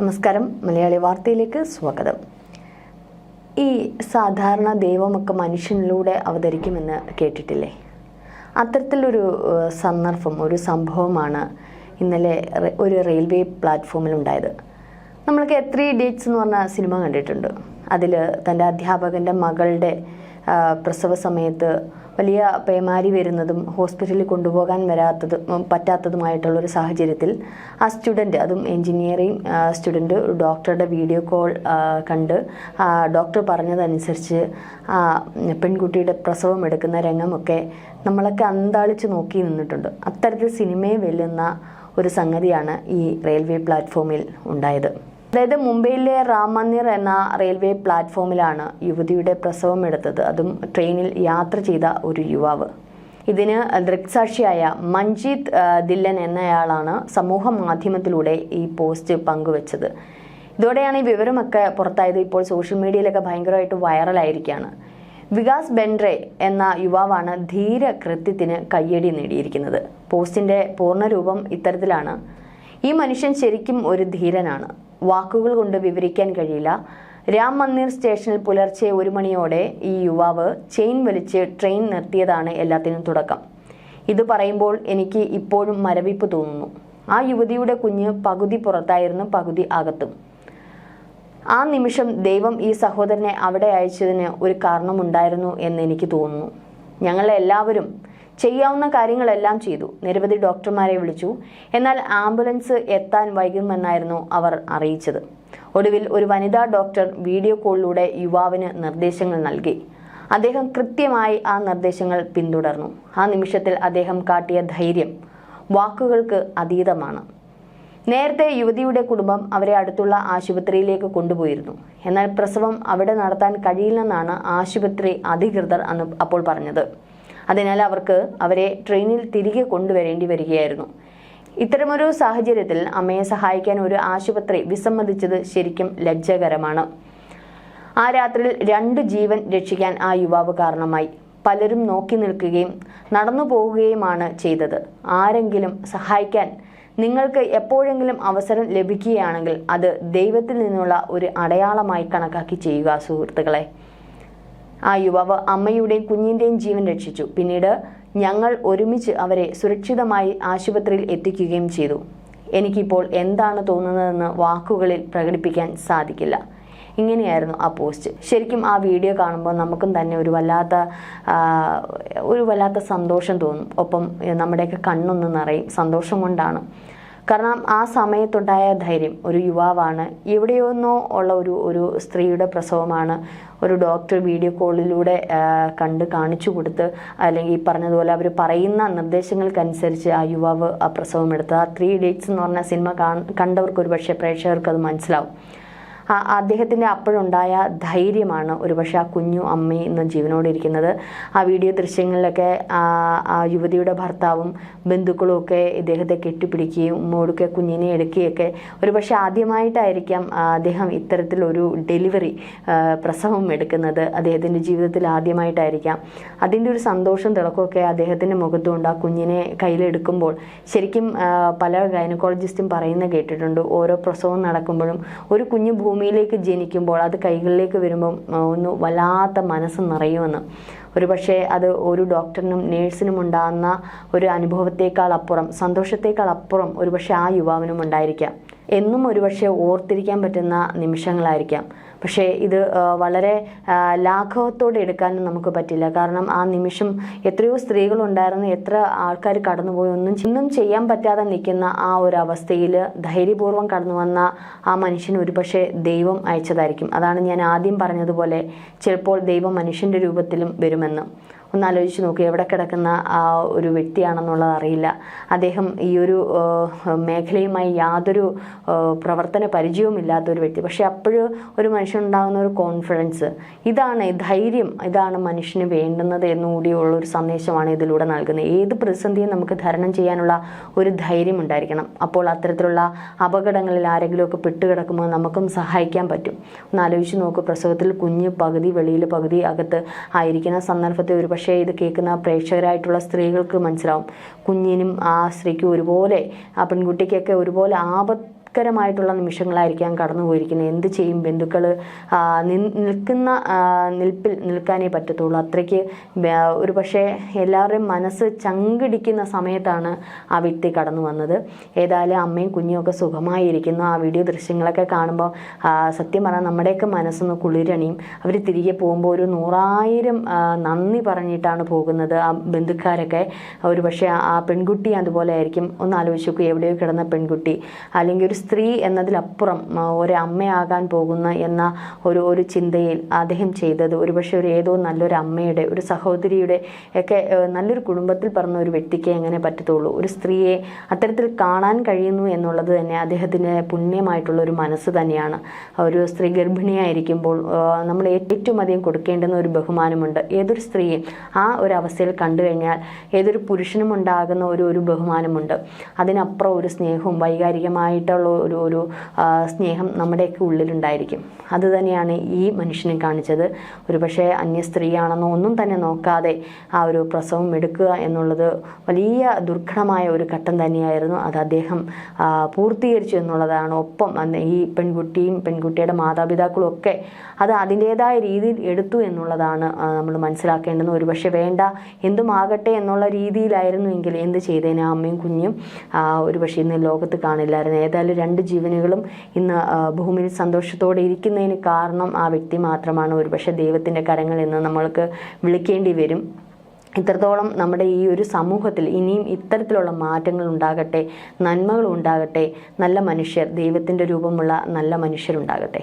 നമസ്കാരം. മലയാളി വാർത്തയിലേക്ക് സ്വാഗതം. ഈ സാധാരണ ദൈവമൊക്കെ മനുഷ്യനിലൂടെ അവതരിക്കുമെന്ന് കേട്ടിട്ടില്ലേ? അത്തരത്തിലൊരു സന്ദർഭം ഒരു സംഭവമാണ് ഇന്നലെ ഒരു റെയിൽവേ പ്ലാറ്റ്ഫോമിൽ ഉണ്ടായത് നമ്മൾക്ക് ത്രീ ഡേറ്റ്സ് എന്ന് പറഞ്ഞ സിനിമ കണ്ടിട്ടുണ്ട്. അതിൽ തന്റെ അധ്യാപകന്റെ മകളുടെ പ്രസവ സമയത്ത് വലിയ പേമാരി വരുന്നതും ഹോസ്പിറ്റലിൽ കൊണ്ടുപോകാൻ വരാത്തതും പറ്റാത്തതുമായിട്ടുള്ളൊരു സാഹചര്യത്തിൽ ആ സ്റ്റുഡന്റ് അതും എൻജിനീയറിങ് സ്റ്റുഡന്റ് ഡോക്ടറുടെ വീഡിയോ കോൾ കണ്ട് ഡോക്ടർ പറഞ്ഞതനുസരിച്ച് ആ പെൺകുട്ടിയുടെ പ്രസവം എടുക്കുന്ന രംഗമൊക്കെ നമ്മളൊക്കെ അന്താളിച്ച് നോക്കി നിന്നിട്ടുണ്ട്. അത്തരത്തിൽ സിനിമയെ വെല്ലുന്ന ഒരു സംഗതിയാണ് ഈ റെയിൽവേ പ്ലാറ്റ്ഫോമിൽ ഉണ്ടായത്. അതായത് മുംബൈയിലെ റാം എന്ന റെയിൽവേ പ്ലാറ്റ്ഫോമിലാണ് യുവതിയുടെ പ്രസവം എടുത്തത്. അതും ട്രെയിനിൽ യാത്ര ചെയ്ത ഒരു യുവാവ്. ഇതിന് ദൃക്സാക്ഷിയായ മഞ്ജീത് ദില്ലൻ എന്നയാളാണ് സമൂഹ മാധ്യമത്തിലൂടെ ഈ പോസ്റ്റ് പങ്കുവച്ചത്. ഇതോടെയാണ് ഈ വിവരമൊക്കെ പുറത്തായത്. ഇപ്പോൾ സോഷ്യൽ മീഡിയയിലൊക്കെ ഭയങ്കരമായിട്ട് വൈറലായിരിക്കുകയാണ്. വികാസ് ബെൻഡ്രെ എന്ന യുവാവാണ് ധീര കൃത്യത്തിന് കയ്യടി നേടിയിരിക്കുന്നത്. പോസ്റ്റിന്റെ പൂർണരൂപം ഇത്തരത്തിലാണ്. ഈ മനുഷ്യൻ ശരിക്കും ഒരു ധീരനാണ്. വാക്കുകൾ കൊണ്ട് വിവരിക്കാൻ കഴിയില്ല. രാം മന്ദിർ സ്റ്റേഷനിൽ പുലർച്ചെ ഒരു മണിയോടെ ഈ യുവാവ് ചെയിൻ വലിച്ച് ട്രെയിൻ നിർത്തിയതാണ് എല്ലാത്തിനും തുടക്കം. ഇത് പറയുമ്പോൾ എനിക്ക് ഇപ്പോഴും മരവിപ്പ് തോന്നുന്നു. ആ യുവതിയുടെ കുഞ്ഞ് പകുതി പുറത്തായിരുന്നു പകുതി അകത്തും. ആ നിമിഷം ദൈവം ഈ സഹോദരനെ അവിടെ അയച്ചതിന് ഒരു കാരണമുണ്ടായിരുന്നു എന്ന് എനിക്ക് തോന്നുന്നു. ഞങ്ങൾ എല്ലാവരും ചെയ്യാവുന്ന കാര്യങ്ങളെല്ലാം ചെയ്തു. നിരവധി ഡോക്ടർമാരെ വിളിച്ചു. എന്നാൽ ആംബുലൻസ് എത്താൻ വൈകുമെന്നായിരുന്നു അവർ അറിയിച്ചത്. ഒടുവിൽ ഒരു വനിതാ ഡോക്ടർ വീഡിയോ കോളിലൂടെ യുവാവിന് നിർദ്ദേശങ്ങൾ നൽകി. അദ്ദേഹം കൃത്യമായി ആ നിർദ്ദേശങ്ങൾ പിന്തുടർന്നു. ആ നിമിഷത്തിൽ അദ്ദേഹം കാട്ടിയ ധൈര്യം വാക്കുകൾക്ക് അതീതമാണ്. നേരത്തെ യുവതിയുടെ കുടുംബം അവരെ അടുത്തുള്ള ആശുപത്രിയിലേക്ക് കൊണ്ടുപോയിരുന്നു. എന്നാൽ പ്രസവം അവിടെ നടത്താൻ കഴിയില്ലെന്നാണ് ആശുപത്രി അധികൃതർ അന്ന് അപ്പോൾ പറഞ്ഞത്. അതിനാൽ അവർക്ക് അവരെ ട്രെയിനിൽ തിരികെ കൊണ്ടുവരേണ്ടി വരികയായിരുന്നു. ഇത്തരമൊരു സാഹചര്യത്തിൽ അമ്മയെ സഹായിക്കാൻ ഒരു ആശുപത്രി വിസമ്മതിച്ചത് ശരിക്കും ലജ്ജകരമാണ്. ആ രാത്രിയിൽ രണ്ട് ജീവൻ രക്ഷിക്കാൻ ആ യുവാവ് കാരണമായി. പലരും നോക്കി നിൽക്കുകയും നടന്നു പോവുകയുമാണ് ചെയ്തത്. ആരെങ്കിലും സഹായിക്കാൻ നിങ്ങൾക്ക് എപ്പോഴെങ്കിലും അവസരം ലഭിക്കുകയാണെങ്കിൽ അത് ദൈവത്തിൽ നിന്നുള്ള ഒരു അടയാളമായി കണക്കാക്കി ചെയ്യുക സുഹൃത്തുക്കളെ. ആ യുവാവ് അമ്മയുടെയും കുഞ്ഞിന്റെയും ജീവൻ രക്ഷിച്ചു. പിന്നീട് ഞങ്ങൾ ഒരുമിച്ച് അവരെ സുരക്ഷിതമായി ആശുപത്രിയിൽ എത്തിക്കുകയും ചെയ്തു. എനിക്കിപ്പോൾ എന്താണ് തോന്നുന്നതെന്ന് വാക്കുകളിൽ പ്രകടിപ്പിക്കാൻ സാധിക്കില്ല. ഇങ്ങനെയായിരുന്നു ആ പോസ്റ്റ്. ശരിക്കും ആ വീഡിയോ കാണുമ്പോൾ നമുക്കും തന്നെ ഒരു വല്ലാത്ത ഒരു വല്ലാത്ത സന്തോഷം തോന്നും. ഒപ്പം നമ്മുടെയൊക്കെ കണ്ണൊന്ന് നിറയും. സന്തോഷം കൊണ്ടാണ്. കാരണം ആ സമയത്തുണ്ടായ ധൈര്യം. ഒരു യുവാവാണ്. എവിടെയൊന്നോ ഉള്ള ഒരു ഒരു സ്ത്രീയുടെ പ്രസവമാണ് ഒരു ഡോക്ടർ വീഡിയോ കോളിലൂടെ കണ്ട് കാണിച്ചു കൊടുത്ത് അല്ലെങ്കിൽ ഈ പറഞ്ഞതുപോലെ അവർ പറയുന്ന നിർദ്ദേശങ്ങൾക്കനുസരിച്ച് ആ യുവാവ് ആ പ്രസവം എടുത്ത് ആ ത്രീ ഡേറ്റ്സ് എന്ന് പറഞ്ഞ സിനിമ കാണ കണ്ടവർക്ക് ഒരു പക്ഷേ പ്രേക്ഷകർക്ക് അത് മനസ്സിലാവും. അദ്ദേഹത്തിന്റെ അപ്പോഴുണ്ടായ ധൈര്യമാണ് ഒരുപക്ഷെ ആ കുഞ്ഞു അമ്മയും ഇന്ന് ജീവനോടെ ഇരിക്കുന്നത്. ആ വീഡിയോ ദൃശ്യങ്ങളിലൊക്കെ ആ യുവതിയുടെ ഭർത്താവും ബന്ധുക്കളും ഒക്കെ ഇദ്ദേഹത്തെ കെട്ടിപ്പിടിക്കുകയും ഉമ്മോടുക്കെ കുഞ്ഞിനെ എടുക്കുകയൊക്കെ ഒരുപക്ഷെ ആദ്യമായിട്ടായിരിക്കാം അദ്ദേഹം ഇത്തരത്തിലൊരു ഡെലിവറി പ്രസവം എടുക്കുന്നത്. അദ്ദേഹത്തിന്റെ ജീവിതത്തിൽ ആദ്യമായിട്ടായിരിക്കാം. അതിന്റെ ഒരു സന്തോഷം തിളക്കമൊക്കെ അദ്ദേഹത്തിന്റെ മുഖത്തുകൊണ്ട് ആ കുഞ്ഞിനെ കയ്യിലെടുക്കുമ്പോൾ ശരിക്കും പല ഗൈനക്കോളജിസ്റ്റും പറയുന്ന കേട്ടിട്ടുണ്ട്. ഓരോ പ്രസവം നടക്കുമ്പോഴും ഒരു കുഞ്ഞ് ഭൂമിയിലേക്ക് ജനിക്കുമ്പോൾ അത് കൈകളിലേക്ക് വരുമ്പം ഒന്ന് വല്ലാത്ത മനസ്സ് നിറയുമെന്ന്. ഒരു പക്ഷേ അത് ഒരു ഡോക്ടറിനും നേഴ്സിനും ഉണ്ടാകുന്ന ഒരു അനുഭവത്തേക്കാൾ അപ്പുറം സന്തോഷത്തേക്കാൾ അപ്പുറം ഒരു പക്ഷേ ആ യുവാവിനും ഉണ്ടായിരിക്കാം. എന്നും ഒരുപക്ഷെ ഓർത്തിരിക്കാൻ പറ്റുന്ന നിമിഷങ്ങളായിരിക്കാം. പക്ഷേ ഇത് വളരെ ലാഘവത്തോടെ എടുക്കാനും നമുക്ക് പറ്റില്ല. കാരണം ആ നിമിഷം എത്രയോ സ്ത്രീകളുണ്ടായിരുന്നു എത്ര ആൾക്കാർ കടന്നുപോയി ഒന്നും ഒന്നും ചെയ്യാൻ പറ്റാതെ നിൽക്കുന്ന ആ ഒരു അവസ്ഥയിൽ ധൈര്യപൂർവം കടന്നു വന്ന ആ മനുഷ്യന് ഒരുപക്ഷെ ദൈവം അയച്ചതായിരിക്കും. അതാണ് ഞാൻ ആദ്യം പറഞ്ഞതുപോലെ ചിലപ്പോൾ ദൈവം മനുഷ്യന്റെ രൂപത്തിലും വരുമെന്ന്. ഒന്ന് ആലോചിച്ച് നോക്കൂ എവിടെ കിടക്കുന്ന ആ ഒരു വ്യക്തിയാണെന്നുള്ളത് അറിയില്ല. അദ്ദേഹം ഈ ഒരു മേഖലയുമായി യാതൊരു പ്രവർത്തന പരിചയവുമില്ലാത്ത ഒരു വ്യക്തി. പക്ഷെ അപ്പോഴും ഒരു മനുഷ്യനുണ്ടാകുന്ന ഒരു കോൺഫിഡൻസ് ഇതാണ് ധൈര്യം ഇതാണ് മനുഷ്യന് വേണ്ടുന്നത് എന്നുകൂടിയുള്ള ഒരു സന്ദേശമാണ് ഇതിലൂടെ നൽകുന്നത്. ഏത് പ്രതിസന്ധിയും നമുക്ക് ധരണം ചെയ്യാനുള്ള ഒരു ധൈര്യം ഉണ്ടായിരിക്കണം. അപ്പോൾ അത്തരത്തിലുള്ള അപകടങ്ങളിൽ ആരെങ്കിലുമൊക്കെ പെട്ടുകിടക്കുമ്പോൾ നമുക്കും സഹായിക്കാൻ പറ്റും. ഒന്ന് ആലോചിച്ച് നോക്കൂ പ്രസവത്തിൽ കുഞ്ഞ് പകുതി വെളിയിൽ പകുതി അകത്ത് ആയിരിക്കുന്ന സന്ദർഭത്തെ ഒരു പക്ഷേ ഇത് കേൾക്കുന്ന പ്രേക്ഷകരായിട്ടുള്ള സ്ത്രീകൾക്ക് മനസ്സിലാവും. കുഞ്ഞിനും ആ സ്ത്രീക്കും ഒരുപോലെ ആ പെൺകുട്ടിക്കൊക്കെ ഒരുപോലെ ആപത്ത് ദുഷ്കരമായിട്ടുള്ള നിമിഷങ്ങളായിരിക്കാം കടന്നു പോയിരിക്കുന്നത് എന്ത് ചെയ്യും ബന്ധുക്കൾ നിൽക്കുന്ന നിൽപ്പിൽ നിൽക്കാനേ പറ്റത്തുള്ളൂ. അത്രയ്ക്ക് ഒരു പക്ഷേ എല്ലാവരുടെയും മനസ്സ് ചങ്കിടിക്കുന്ന സമയത്താണ് ആ വ്യക്തി കടന്നു വന്നത്. ഏതായാലും അമ്മയും കുഞ്ഞും ഒക്കെ സുഖമായിരിക്കുന്നു. ആ വീഡിയോ ദൃശ്യങ്ങളൊക്കെ കാണുമ്പോൾ സത്യം പറഞ്ഞാൽ നമ്മുടെയൊക്കെ മനസ്സൊന്ന് കുളിരണിയും അവർ തിരികെ പോകുമ്പോൾ ഒരു നൂറായിരം നന്ദി പറഞ്ഞിട്ടാണ് പോകുന്നത് ആ ബന്ധുക്കാരൊക്കെ. ഒരു പക്ഷേ ആ പെൺകുട്ടി അതുപോലെ ആയിരിക്കും. ഒന്ന് ആലോചിച്ചു നോക്കൂ എവിടെയോ കിടന്ന പെൺകുട്ടി. അല്ലെങ്കിൽ ഒരു സ്ത്രീ എന്നതിലപ്പുറം ഒരു പോകുന്ന എന്ന ഒരു ഒരു ചിന്തയിൽ അദ്ദേഹം ചെയ്തത്. ഒരുപക്ഷെ ഒരു ഏതോ നല്ലൊരു അമ്മയുടെ ഒരു സഹോദരിയുടെ ഒക്കെ നല്ലൊരു കുടുംബത്തിൽ പറഞ്ഞ ഒരു വ്യക്തിക്ക് എങ്ങനെ പറ്റത്തുള്ളൂ. ഒരു സ്ത്രീയെ അത്തരത്തിൽ കാണാൻ കഴിയുന്നു എന്നുള്ളത് തന്നെ അദ്ദേഹത്തിന് പുണ്യമായിട്ടുള്ള ഒരു മനസ്സ് തന്നെയാണ്. ഒരു സ്ത്രീ ഗർഭിണിയായിരിക്കുമ്പോൾ നമ്മൾ ഏറ്റവും അധികം കൊടുക്കേണ്ടുന്ന ഒരു ബഹുമാനമുണ്ട്. ഏതൊരു സ്ത്രീയെ ആ ഒരു അവസ്ഥയിൽ കണ്ടു കഴിഞ്ഞാൽ ഏതൊരു പുരുഷനും ഉണ്ടാകുന്ന ഒരു ഒരു ബഹുമാനമുണ്ട്. അതിനപ്പുറം ഒരു സ്നേഹവും വൈകാരികമായിട്ടുള്ള ഒരു ഒരു സ്നേഹം നമ്മുടെയൊക്കെ ഉള്ളിലുണ്ടായിരിക്കും. അത് തന്നെയാണ് ഈ മനുഷ്യനെ കാണിച്ചത്. ഒരു പക്ഷേ അന്യ സ്ത്രീയാണെന്നോ ഒന്നും തന്നെ നോക്കാതെ ആ ഒരു പ്രസവം എടുക്കുക എന്നുള്ളത് വലിയ ദുർഘടമായ ഒരു ഘട്ടം തന്നെയായിരുന്നു. അത് അദ്ദേഹം പൂർത്തീകരിച്ചു എന്നുള്ളതാണ്. ഒപ്പം ഈ പെൺകുട്ടിയും പെൺകുട്ടിയുടെ മാതാപിതാക്കളും ഒക്കെ അത് അതിന്റേതായ രീതിയിൽ എടുത്തു എന്നുള്ളതാണ് നമ്മൾ മനസ്സിലാക്കേണ്ടത്. ഒരുപക്ഷെ വേണ്ട എന്തുമാകട്ടെ എന്നുള്ള രീതിയിലായിരുന്നു എങ്കിൽ എന്ത് ചെയ്തേനെ അമ്മയും കുഞ്ഞും? ഒരുപക്ഷെ ഇന്ന് ലോകത്ത് കാണില്ലായിരുന്നു. ഏതായാലും രണ്ട് ജീവനുകളും ഇന്ന് ഭൂമിയിൽ സന്തോഷത്തോടെ ഇരിക്കുന്നതിന് കാരണം ആ വ്യക്തി മാത്രമാണ്. ഒരുപക്ഷെ ദൈവത്തിന്റെ കരങ്ങൾ എന്ന് നമ്മൾക്ക് വിളിക്കേണ്ടി വരും. ഇത്രത്തോളം നമ്മുടെ ഈ ഒരു സമൂഹത്തിൽ ഇനിയും ഇത്തരത്തിലുള്ള മാറ്റങ്ങൾ ഉണ്ടാകട്ടെ നന്മകൾ ഉണ്ടാകട്ടെ നല്ല മനുഷ്യർ ദൈവത്തിന്റെ രൂപമുള്ള നല്ല മനുഷ്യരുണ്ടാകട്ടെ.